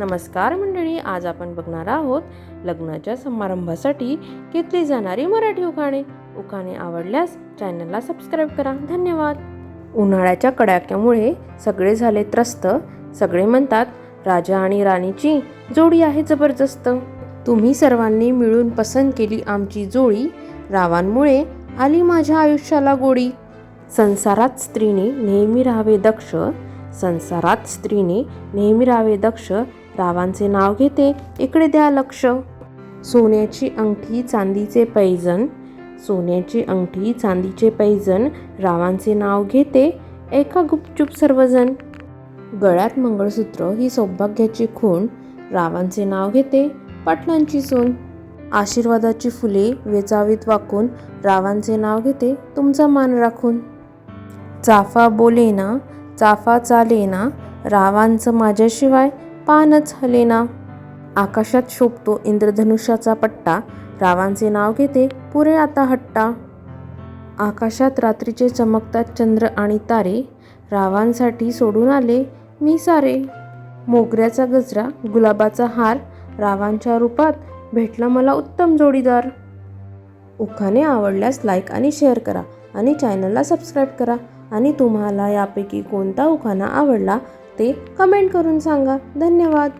नमस्कार मंडळी आज आपण बघणार आहोत लग्नाच्या समारंभासाठी घेतली जाणारी मराठी उखाणे. उखाणे आवडल्यास चॅनलला सबस्क्राईब करा. धन्यवाद. उन्हाळ्याच्या कडाक्यामुळे सगळे झाले त्रस्त. सगळे म्हणतात राजा आणि राणीची जोडी आहे जबरदस्त. तुम्ही सर्वांनी मिळून पसंत केली आमची जोडी. रावांमुळे आली माझ्या आयुष्याला गोडी. संसारात स्त्रीने नेहमी राहावे दक्ष. संसारात स्त्रीने नेहमी राहावे दक्ष. रावांचे नाव घेते इकडे द्या लक्ष. सोन्याची अंगठी चांदीचे पैजण सोन्याची अंगठी चांदीचे पैजण रावांचे नाव घेते एका गुपचूप सर्वजण. गळ्यात मंगळसूत्र ही सौभाग्याची खूण रावांचे नाव घेते पाटलांची सून. आशीर्वादाची फुले वेचावीत वाकून रावांचे नाव घेते तुमचा मान राखून. चाफा बोलेना चाफा चालेना रावांचं माझ्याशिवाय पानच हलेना. आकाशात शोभतो इंद्रधनुष्याचा पट्टा. रावांचे नाव घेते पुरे आता हट्टा. आकाशात रात्रीचे चमकतात चंद्र आणि तारे. रावांसाठी सोडून आले मी सारे. मोगऱ्याचा गजरा गुलाबाचा हार रावांच्या रूपात भेटला मला उत्तम जोडीदार. उखाने आवडल्यास लाईक आणि शेअर करा आणि चॅनलला सबस्क्राईब करा. आणि तुम्हाला यापैकी कोणता उखाणा आवडला ते कमेंट करून सांगा. धन्यवाद.